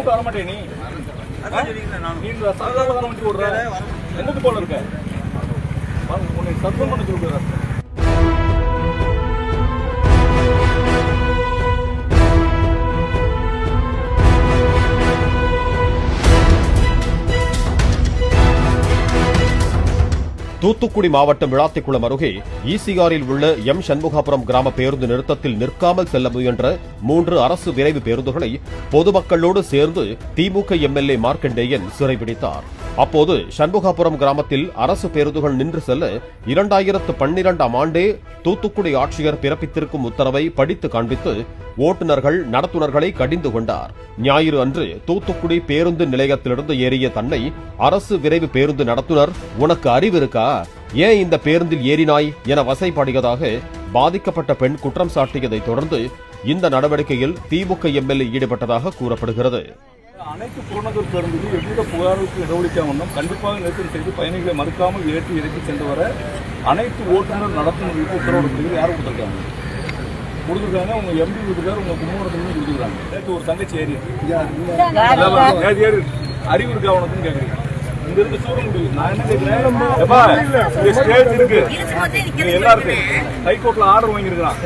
கூட்டு வர மாட்டே நீ. நீ இந்த சாதாரண வண்டி ஓடுற. எங்கிட்டு போல இருக்க? சத்தம் பண்ண சொல்லுறாரு தூத்துக்குடி மாவட்டம் விளாத்திக்குளம் அருகே ஈசிஆரில் உள்ள எம் சண்முகாபுரம் கிராம பேருந்து நிறுத்தத்தில் நிற்காமல் செல்ல முயன்ற மூன்று அரசு விரைவு பேருந்துகளை பொதுமக்களோடு சேர்ந்து திமுக எம்எல்ஏ மார்க்கண்டேயன் சிறைபிடித்தார். அப்போது சண்முகாபுரம் கிராமத்தில் அரசு பேருந்துகள் நின்று செல்ல இரண்டாயிரத்து பன்னிரண்டாம் ஆண்டே தூத்துக்குடி ஆட்சியர் பிறப்பித்திருக்கும் உத்தரவை படித்து காண்பித்து ஓட்டுநர்கள் நடத்துனர்களை கடிந்து கொண்டார். ஞாயிறு அன்று தூத்துக்குடி பேருந்து நிலையத்திலிருந்து ஏறிய தன்னை அரசு விரைவு பேருந்து நடத்துனர் உனக்கு அறிவு இருக்கா? ஏன் இந்த பேருந்தில் ஏறினாய் என வசைபாடியதாக பாதிக்கப்பட்ட பெண் குற்றம் சாட்டியதைத் தொடர்ந்து இந்த நடவடிக்கையில் திமுக எம்எல்ஏ ஈடுபட்டதாக கூறப்படுகிறது. அனைத்து புறநகர் பேருந்துகள் எவ்வித புகாருக்கு வண்ணம் கண்டிப்பாக நிறுத்தம் செய்து பயணிகளை மறுக்காமல் ஏற்றி இறக்கி சென்று வர அனைத்து ஓட்டுநர் நடத்துனர்களுக்கு உத்தரவிடப்படுகிறது. யாரும் கொடுத்துருக்காங்க? கொடுத்துருக்காங்க உங்க எம்பி கொடுத்துருக்காரு உங்க குடும்பத்தினரும் கொடுத்துருக்காங்க. நேற்று ஒரு தங்கச்சி ஏறி அறிவு இருக்கா உனக்குன்னு கேட்குறீங்க இங்க இருந்து முடியும் நான் என்ன கேட்கிறேன் இங்க ஸ்டேஜ் இருக்கு. இருக்கு ஹைகோர்ட்ல ஆர்டர் வாங்கியிருக்கிறான்.